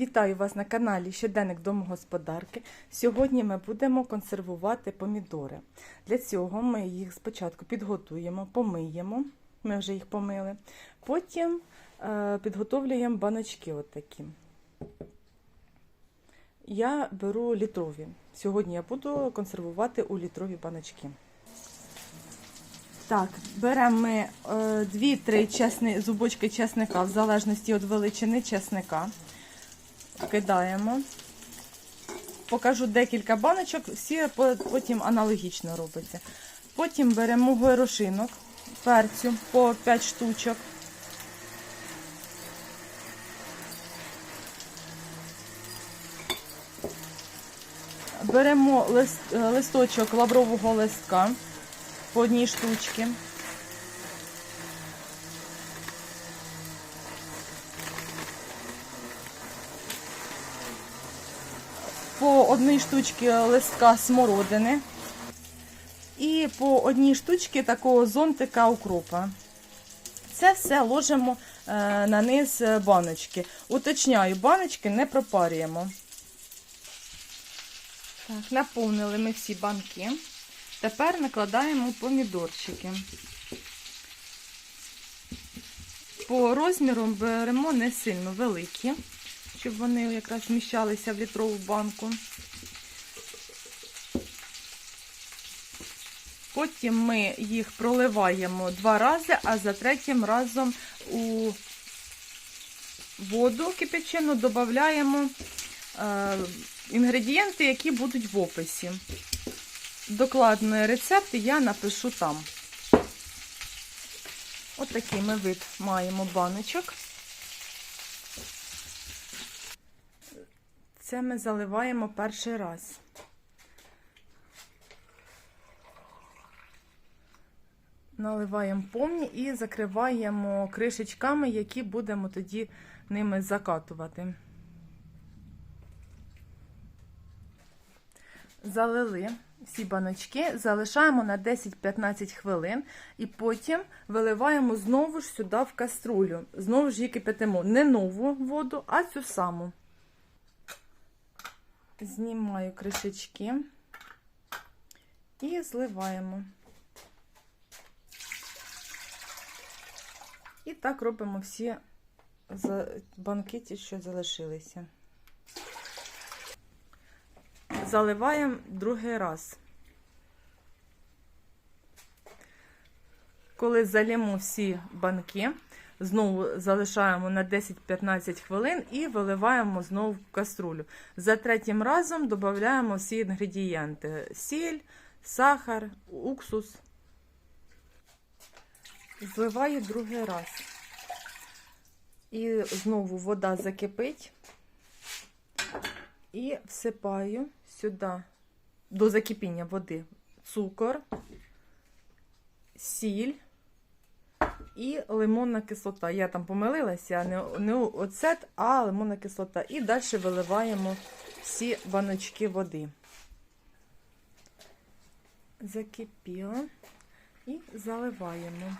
Вітаю вас на каналі Щоденник домогосподарки. Сьогодні ми будемо консервувати помідори. Для цього ми їх спочатку підготуємо, помиємо. Ми вже їх помили. Потім е, підготовлюємо баночки отакі. Я беру літрові. Сьогодні я буду консервувати у літрові баночки. Так, беремо ми е, 2-3 зубочки чесника, в залежності від величини чесника. Кидаємо. Покажу декілька баночок, всі потім аналогічно робиться. Потім беремо горошинок, перцю по 5 штучок. Беремо лист, листочок лаврового листка по одній штучці. По одній штучці листка смородини і по одній штучці такого зонтика укропа. Це все ложимо е, на низ баночки. Уточняю, баночки не пропарюємо. Так, наповнили ми всі банки. Тепер накладаємо помідорчики. По розміру беремо не сильно великі, щоб вони якраз вміщалися в літрову банку. Потім ми їх проливаємо два рази, а за третім разом у воду кипячену додаємо е, інгредієнти, які будуть в описі. Докладний рецепт я напишу там. Ось такий ми вид маємо баночок. Це ми заливаємо перший раз. Наливаємо повні і закриваємо кришечками, які будемо тоді ними закатувати. Залили всі баночки, залишаємо на 10-15 хвилин і потім виливаємо знову ж сюди в каструлю. Знову ж її кипятимо не нову воду, а цю саму. Знімаю кришечки і зливаємо. І так робимо всі банки, ті, що залишилися. Заливаємо другий раз. Коли залємо всі банки, знову залишаємо на 10-15 хвилин і виливаємо знову в каструлю. За третім разом додаємо всі інгредієнти: сіль, сахар, уксус. Зливаю другий раз. І знову вода закипить. І всипаю сюди до закипіння води цукор, сіль і лимонна кислота. Я там помилилася, не, не оцет, а лимонна кислота. І далі виливаємо всі баночки води. Закипіло і заливаємо.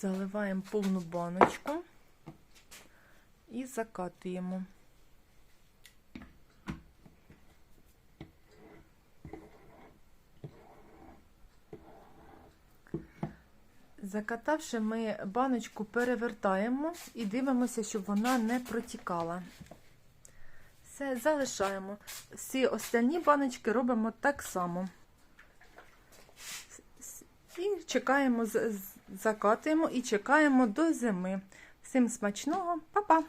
Заливаємо повну баночку і закатуємо. Закатавши, ми баночку перевертаємо і дивимося, щоб вона не протікала. Все, залишаємо. Всі остальні баночки робимо так само. І чекаємо, закатуємо і чекаємо до зими. Всім смачного, па-па!